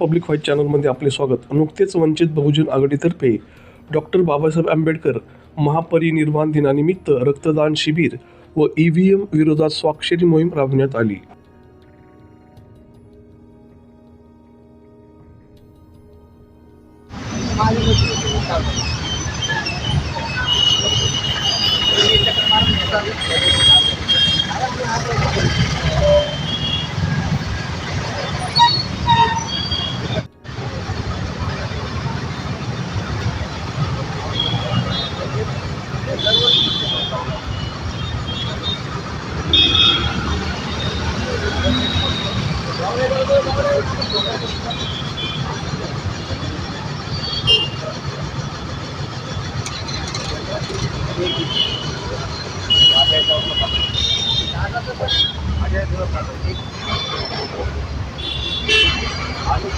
Public white चॅनलमध्ये आपले स्वागत. नुकतेच वंचित बहुजन आघाडीतर्फे डॉक्टर बाबासाहेब आंबेडकर महापरिनिर्वाण दिनानिमित्त रक्तदान शिबिर व ई व्ही एम विरोधात स्वाक्षरी मोहीम राबवण्यात आली.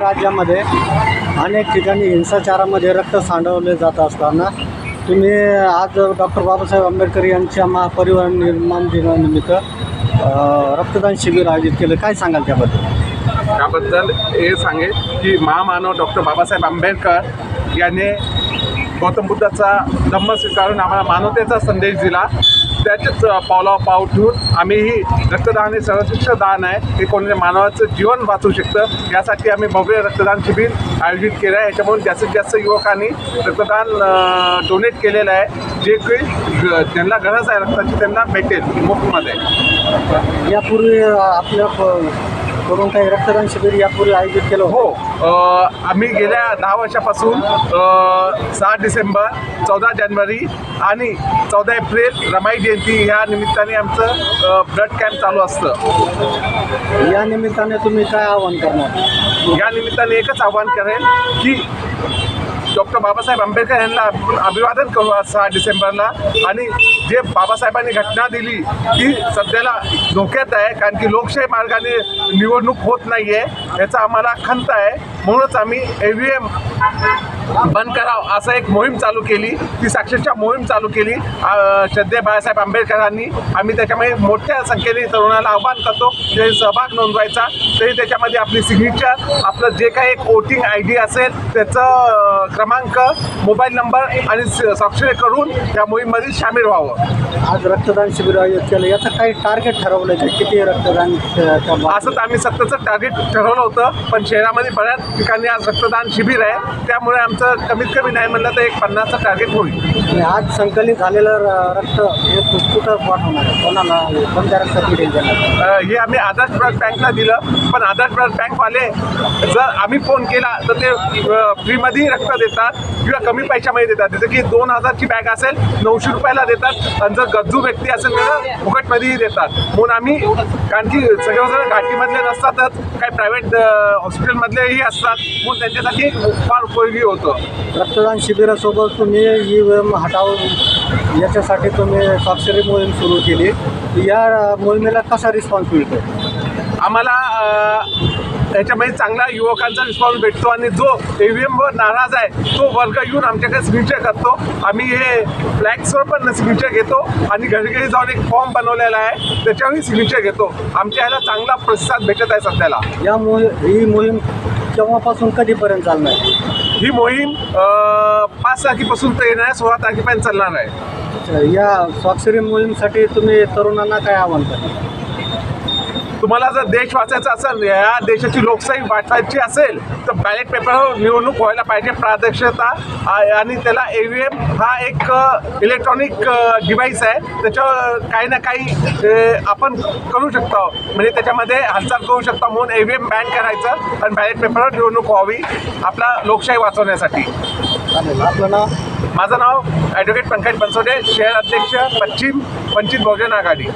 राज्यामध्ये अनेक ठिकाणी हिंसाचारामध्ये रक्त सांडवले जात असताना तुम्ही आज डॉक्टर बाबासाहेब आंबेडकर यांच्या महापरिवार निर्माण दिनानिमित्त रक्तदान शिबिर आयोजित केलं. काय सांगाल त्याबद्दल? त्याबद्दल हे सांगेल की महामानव डॉक्टर बाबासाहेब आंबेडकर यांनी गौतम बुद्धाचा धम्म स्वीकारून आम्हाला मानवतेचा संदेश दिला. त्याच्याच पावलावर पाव ठेवून आम्हीही रक्तदान हे सर्वश्रेष्ठ दान आहे. हे कोणी मानवाचं जीवन वाचवू शकतं यासाठी आम्ही भव्य रक्तदान शिबिर आयोजित केलं आहे. याच्यामुळे जास्तीत जास्त युवकांनी रक्तदान डोनेट केलेलं आहे. जे काही त्यांना गरज आहे रक्ताची त्यांना भेटेल मुफ्तमध्ये. यापूर्वी आपल्या कडून काही रक्तदान शिबिर यापूर्वी आयोजित केलं हो आम्ही गेल्या दहा वर्षापासून अ, सहा डिसेंबर चौदा जानेवारी आणि चौदा एप्रिल रमाई जयंती ह्या निमित्ताने आमचं ब्लड कॅम्प चालू असतं. या निमित्ताने तुम्ही काय आवाहन करणार? या निमित्ताने एकच आव्हान करेल की डॉक्टर बाबासाहेब आंबेडकर यांना आपण अभिवादन करू आज सहा डिसेंबरला. आणि जे बाबासाहेबांनी घटना दिली ती सध्याला धोक्यात आहे कारण की लोकशाही मार्गाने निवडणूक होत नाही आहे याचा आम्हाला खंत आहे. म्हणूनच आम्ही ए व्ही एम बंद कराव असं एक मोहीम चालू केली. ती साक्षरच्या मोहीम चालू केली. अ, श्रद्धेय बाळासाहेब आंबेडकरांनी. आम्ही त्याच्यामध्ये मोठ्या संख्येने तरुणाला आव्हान करतो. ते सहभाग नोंदवायचा. तरी त्याच्यामध्ये आपली सिग्नेचर आपलं जे काही एक वोटिंग आय डी असेल त्याचं क्रमांक मोबाईल नंबर आणि स- स्वाक्षरी करून या मोहीममध्ये सामील व्हावं. आज रक्तदान शिबिर आयोजित केलं. याचं काही टार्गेट ठरवलं का? किती रक्तदान अ, त्या बा- असं तर आम्ही सत्तरचं टार्गेट ठरवलं होतं. पण शहरामध्ये बऱ्याच ठिकाणी आज रक्तदान शिबिर आहे. त्यामुळे आमचं कमीत कमी नाही म्हणलं तर एक पन्नासचं टार्गेट होईल. आणि आज संकलित झालेलं र- रक्त हे कुठं पाठवणार आहे? कोणाला कोणत्या अ, हे आम्ही आदर्श बँकला दिलं. पण आधार बँकवाले जर आम्ही फोन केला तर ते फ्रीमध्ये रक्त देतात किंवा कमी पैशामध्ये देतात. जसं की दोन हजारची बॅग असेल नऊशे रुपयाला देतात. आणि जर गरजू व्यक्ती असेल तर फुकटमध्येही देतात. म्हणून आम्ही कारण की सगळेजण घाटीमधले नसतातच काही प्रायव्हेट हॉस्पिटलमधलेही असतात. म्हणून त्यांच्यासाठी फार उपयोगी होतं. रक्तदान शिबिरासोबत तुम्ही ई एम हटाव याच्यासाठी तुम्ही स्वाक्षरी मोहीम सुरू केली. या मोहिमेला कसा रिस्पॉन्स मिळतो आम्हाला अ, याच्यामध्ये चांगला युवकांचा रिस्पॉन्स भेटतो आणि जो ए व्ही एमवर नाराज आहे तो वर्ग येऊन आमच्याकडे सिग्नेचर करतो. आम्ही हे फ्लॅक्सवर पण सिग्नेचर घेतो आणि घरी घरी जाऊन एक फॉर्म बनवलेला आहे त्याच्यावरही सिग्नेचर घेतो. आमच्या ह्याला चांगला प्रतिसाद भेटत आहे सध्याला. या मोही ही मोहीम केव्हापासून कधीपर्यंत चालणार? आहे ही मोहीम पाच तारखेपासून तर येणार आहे सोळा तारखेपर्यंत चालणार आहे. या स्वाक्षरी मोहीमसाठी तुम्ही तरुणांना काय आव्हान करा तुम्हाला जर देश वाचायचा असेल या देशाची लोकशाही वाचवायची असेल तर बॅलेट पेपरवर निवडणूक व्हायला पाहिजे पारदर्शकता आ- आणि त्याला ए व्ही एम हा एक इलेक्ट्रॉनिक डिव्हाइस आहे. त्याच्यावर काही ना काही आपण करू शकतो. म्हणजे त्याच्यामध्ये हालचाल करू शकतो म्हणून ए व्ही एम बॅन करायचं आणि बॅलेट पेपरवर निवडणूक व्हावी आपला लोकशाही वाचवण्यासाठी. आपलं नाव? माझं नाव ॲडव्होकेट पंकज बनसोडे शहर अध्यक्ष पश्चिम वंचित बहुजन आघाडी.